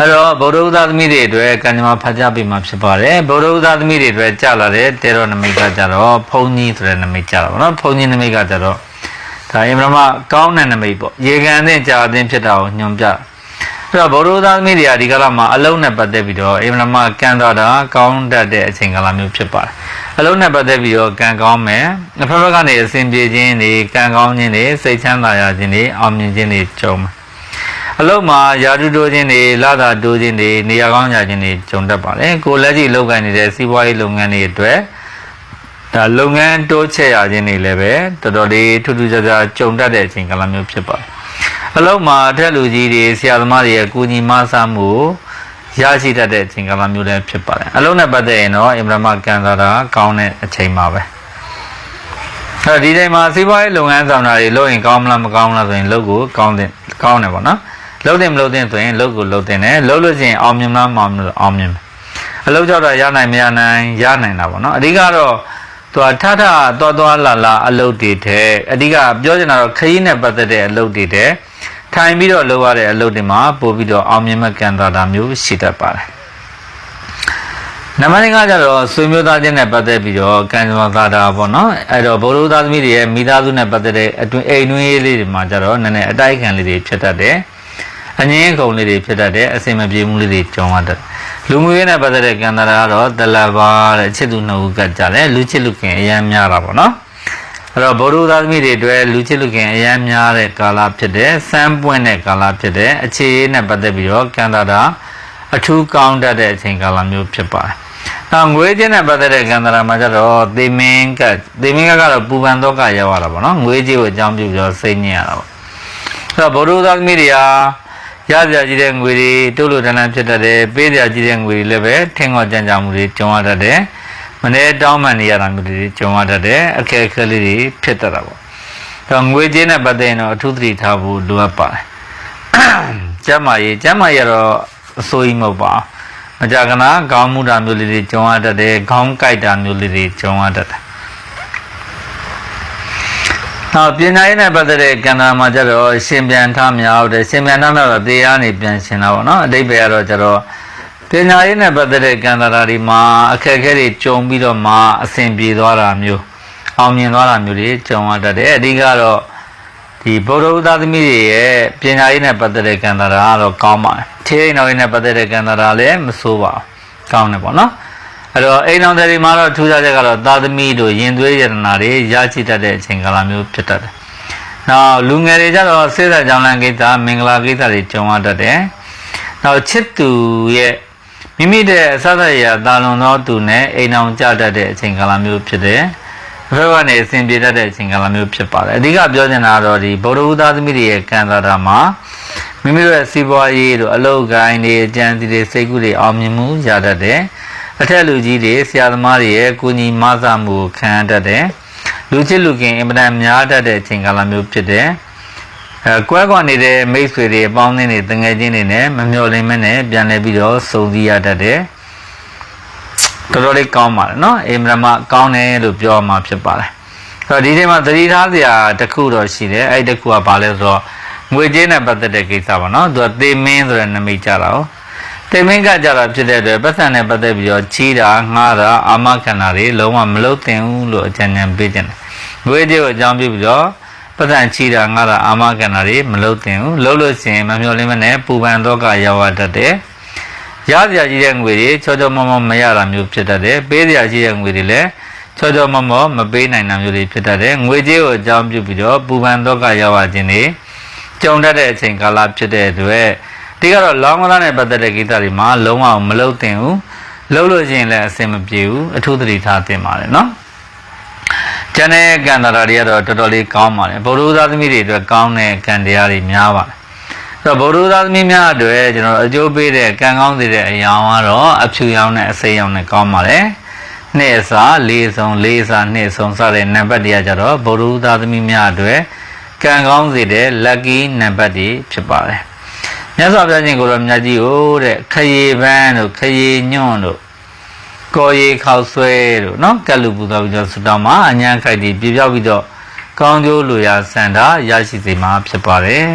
အဲ့တော့ဗုဒ္ဓဥဒသမီးတွေအတွက်ကံကြမ္မာဖတ်ကြပေးမှာဖြစ်ပါတယ်ဗုဒ္ဓဥဒသမီးတွေအတွက်ကြာလာတဲ့တေရောနမိတ်ကကြတော့ဘုံကြီးဆိုတဲ့နမိတ်ကြာတာပေါ့နော်ဘုံကြီးနမိတ်ကကြတော့ဒါအင်မရမကောင်းတဲ့နမိတ်ပေါ့ရေကန်တဲ့ကြာအသင်းဖြစ်တာကိုညွှန်ပြအဲ့တော့ဗုဒ္ဓဥဒသမီးတွေကဒီကလာမှာအလုံးနဲ့ပတ်သက်ပြီးတော့အင်မရမကံတော်တာကောင်းတတ်တဲ့အချိန်ကာလမျိုးဖြစ်ပါတယ်အလုံးနဲ့ပတ်သက်ပြီးတော့ကံကောင်းမယ်တစ်ဖက်ဖက်ကနေအစဉ်ပြေခြင်းတွေကံကောင်းခြင်းတွေစိတ်ချမ်းသာရခြင်းတွေအောင်မြင်ခြင်းတွေကြုံမယ် အလုပ်မှာယာတုတိုးခြင်းတွေလာတာတိုးခြင်းတွေနေရာကောင်းကြခြင်းတွေကြုံတတ်ပါတယ်ကိုလက်ရှိလုပ်ကိုင်နေတဲ့စီးပွားရေးလုပ်ငန်းတွေအတွက်ဒါလုပ်ငန်းတိုးချဲ့ရခြင်းတွေလည်းပဲတော်တော်လေးထူးထူးခြားခြားကြုံတတ်တဲ့အချိန်ကာလမျိုးဖြစ်ပါတယ်အလုပ်မှာအထက်လူကြီးတွေဆရာသမားတွေရဲ့ကုညီမဆမှုရရှိတတ်တဲ့အချိန်ကာလမျိုးလည်းဖြစ်ပါတယ်အလုပ်နဲ့ပတ်သက်ရင်တော့အင်မရမကန်သာတာကောင်းတဲ့အချိန်ပါပဲအဲဒီချိန်မှာစီးပွားရေးလုပ်ငန်းဆောင်တာတွေလုပ်ရင်ကောင်းမလားမကောင်းဘူးလားဆိုရင်လုပ်ကိုကောင်းတဲ့ကောင်းတယ်ပေါ့နော် လုပ်တယ်မလုပ်တဲ့ဆိုရင်လုပ်ကိုလုပ်တဲ့နဲ့လုပ်လို့ရှိရင်အောင်မြင်မလားမအောင်မြင်ဘူးအောင်မြင်မယ်အလုပ်ကြောက်တာရနိုင်မရနိုင်ရနိုင်တာပေါ့နော်အဓိကတော့သူကထထတော်တော်လာလာအလုပ်တွေတဲ့အာဓိကပြောချင်တာတော့ခရီးနဲ့ပတ်သက်တဲ့အလုပ်တွေတဲ့ထိုင်ပြီးတော့လုပ်ရတဲ့အလုပ်တွေမှာပို့ပြီးတော့အောင်မြင်မဲ့ကံတာတာမျိုးရှိတတ်ပါတယ်နံပါတ်5ကကြတော့ဆွေမျိုးသားချင်းနဲ့ပတ်သက်ပြီးတော့ကံကြမ္မာသာတာပေါ့နော်အဲ့တော့ဘိုလ်လူသားသမီးတွေရဲ့မိသားစုနဲ့ပတ်သက်တဲ့အတွင်းအိမ်တွင်းရေးလေးတွေမှာကြတော့နည်းနည်းအတိုက်ခံလေးတွေဖြစ်တတ်တယ် အငင်းကုန်လေးတွေဖြစ်တတ်တယ်အစင်မပြေမှုလေးတွေကြုံရတတ်လူမှုရေးနဲ့ပတ်သက်တဲ့ကံတာတာကတော့တလဘာတဲ့ချစ်သူနှစ်ဦးကကြတယ်လူချစ်လူခင်အများများတာပေါ့နော်အဲ့တော့ဘိုလ်လူသားသမီးတွေအတွက်လူချစ်လူခင်အများများတဲ့ကာလဖြစ်တဲ့စမ်းပွင့်တဲ့ကာလဖြစ်တဲ့အခြေရေးနဲ့ပတ်သက်ပြီးတော့ကံတာတာအထူးကောင်းတတ်တဲ့အချိန်ကာလမျိုးဖြစ်ပါတယ်။နောက်ငွေကြေးနဲ့ပတ်သက်တဲ့ကံတရာမှာကျတော့သေမင်းကသေမင်းကကတော့ပူပန်တော့ကရောက်ရတာပေါ့နော်။ငွေကြေးကိုအကြောင်းပြုပြီးတော့စိတ်ညစ်ရတာပေါ့။အဲ့တော့ဗုဒ္ဓသာသမီတွေဟာ ရစရာကြီးတဲ့ငွေတွေတိုးလို့တန်းတန်းဖြစ်တတ်တယ်။ပေးစရာကြီးတဲ့ငွေတွေလည်းပဲထင်ခေါ်ကြံကြမှုတွေကြုံရတတ်တယ်။မနေ့တောင်းမှန်နေရတာမျိုးတွေကြုံရတတ်တယ်။အခက်အခဲလေးတွေဖြစ်တတ်တာပေါ့။အဲ့တော့ငွေကြေးနဲ့ပတ်သက်ရင်တော့အထူးသတိထားဖို့လိုအပ်ပါတယ်။ကျမ်းမာရေးကျမ်းမာရေးကတော့အစိုးရမဟုတ်ပါဘူးမကြကနာခေါင်းမူတာမျိုးလေးတွေကြုံရတတ်တယ်ခေါင်းကိုက်တာမျိုးလေးတွေကြုံရတတ်တယ် နောက်ပညာရေးနဲ့ပတ်သက်တဲ့ကဏ္ဍမှာကျတော့ရှင်ပြန်ထားမြောက်တယ်ရှင်ပြန်ထားမြောက်တော့တရားနေပြန်ရှင်တာပေါ့နော်အတိတ်ပဲကတော့ကျတော့ပညာရေးနဲ့ပတ်သက်တဲ့ကဏ္ဍဓာတ်တွေမှာအခက်အခဲတွေကြုံပြီးတော့မှအဆင်ပြေသွားတာမျိုးအောင်မြင်သွားတာမျိုးတွေကြုံရတတ်တယ်အဓိကတော့ဒီဗုဒ္ဓဥဒသမီးတွေရဲ့ပညာရေးနဲ့ပတ်သက်တဲ့ကဏ္ဍဓာတ်ကတော့ကောင်းပါတယ်ထေးအိမ်တော်ရေးနဲ့ပတ်သက်တဲ့ကံတာရာလည်းမဆိုးပါဘူးကောင်းတယ်ပေါ့နော် အဲ့တော့အိမ်တော်တွေမှာတော့ထူးခြားချက်ကတော့သာသမီတို့ရင်သွေးယတနာတွေရရှိတတ်တဲ့အချိန်ကာလမျိုးဖြစ်တတ်တယ်။နောက်လူငယ်တွေကြတော့စေတကြောင်းလန်ကိစ္စမင်္ဂလာကိစ္စတွေကြုံရတတ်တယ်။နောက်ချစ်သူရဲ့မိမိတဲ့အစသရတာလွန်သောသူနဲ့အိမ်အောင်ကြတတ်တဲ့အချိန်ကာလမျိုးဖြစ်တယ်။ဘယ်ကနေအစဉ်ပြေတတ်တဲ့အချိန်ကာလမျိုးဖြစ်ပါတယ်။အဓိကပြောချင်တာကတော့ဒီဗုဒ္ဓဦးသားသမီးတွေရဲ့ကံတာတာမှာမိမိတို့ရဲ့စီးပွားရေးတို့အလုပ်ကိုင်းတွေအကြံစီတွေစိတ်ကူးတွေအောင်မြင်မှုရတတ်တယ်။ အထက်လူကြီးတွေဆရာသမားတွေရဲ့ကိုကြီးမဆမှုကိုခံရတတ်တယ်။လူချစ်လူခင်အင်မတန်များတတ်တဲ့အချိန်ကာလမျိုးဖြစ်တယ်။အဲကွဲကွာနေတဲ့မိတ်ဆွေတွေအပေါင်းအသင်းတွေတငယ်ချင်းတွေနဲ့မမျှော်လင့်မနဲ့ပြန်လည်ပြီးတော့စုံစည်းရတတ်တယ်။တော်တော်လေးကောင်းပါတယ်နော်။အင်မတန်မှကောင်းတယ်လို့ပြောမှာဖြစ်ပါတယ်။ဆိုတော့ဒီချိန်မှာသတိထားစရာတစ်ခုတော့ရှိတယ်။အဲ့ဒီတစ်ခုကဘာလဲဆိုတော့ငွေကြေးနဲ့ပတ်သက်တဲ့ကိစ္စပါနော်သူကသေမင်းဆိုတဲ့နမိတ်ကြတာ哦 သေမင်းကကြတာဖြစ်တဲ့အတွက်ပတ်စံနဲ့ပတ်သက်ပြီးတော့ချီးတာငှားတာအာမခံတာတွေလုံးဝမလုပ်သင့်ဘူးလို့အကြံဉာဏ်ပေးခြင်းတယ်ငွေကြေးကိုအကြောင်းပြုပြီးတော့ပတ်စံချီးတာငှားတာအာမခံတာတွေမလုပ်သင့်ဘူးလုပ်လို့ရှိရင်မမျှော်လင့်မနဲ့ပူပန်တော့ကရောက်ရတတ်တယ်ရစရာကြီးတဲ့ငွေတွေချောချောမောမောမရတာမျိုးဖြစ်တတ်တယ်ပေးစရာကြီးတဲ့ငွေတွေလည်းချောချောမောမောမပေးနိုင်တာမျိုးတွေဖြစ်တတ်တယ်ငွေကြေးကိုအကြောင်းပြုပြီးတော့ပူပန်တော့ကရောက်ရခြင်းတွေကြုံတတ်တဲ့အချိန်ကာလဖြစ်တဲ့အတွက် ဒီကတော့လောင်းကစားနဲ့ပတ်သက်တဲ့ကိစ္စတွေမှာလုံးဝမလုပ်သင့်ဘူးလုပ်လို့ရှိရင်လည်းအဆင်မပြေဘူးအထူးသတိထားသင့်ပါတယ်နော်ကျန်တဲ့ကံတရားတွေကတော့တော်တော်လေးကောင်းပါတယ်ဗုဒ္ဓသားသမီးတွေအတွက်ကောင်းတဲ့ကံတရားတွေများပါတယ်ဆိုတော့ဗုဒ္ဓသားသမီးများအတွက်ကျွန်တော်အကျိုးပေးတဲ့ကံကောင်းစေတဲ့အရာကတော့အဖြူရောင်နဲ့အစိမ်းရောင်နဲ့ကောင်းပါတယ်နှစ်အစာလေးဆုံးလေးအစာနှစ်ဆုံးစတဲ့နံပါတ်တွေကကြတော့ဗုဒ္ဓသားသမီးများအတွက်ကံကောင်းစေတဲ့ lucky နံပါတ်တွေဖြစ်ပါတယ် မြတ်စွာဘုရားရှင်ကိုရောမြတ်ကြီးဟိုတဲ့ခရေပန်းတို့ခရေညွန့်တို့ကောရေခောက်ဆွဲတို့နော်ကလူပူဇော်ပြီးတော့ဆုတောင်းမှာအညာခိုက်တီပြပြောက်ပြီးတော့ကောင်းကျိုးလိုရာဆန္ဒရရှိစေမှာဖြစ်ပါတယ်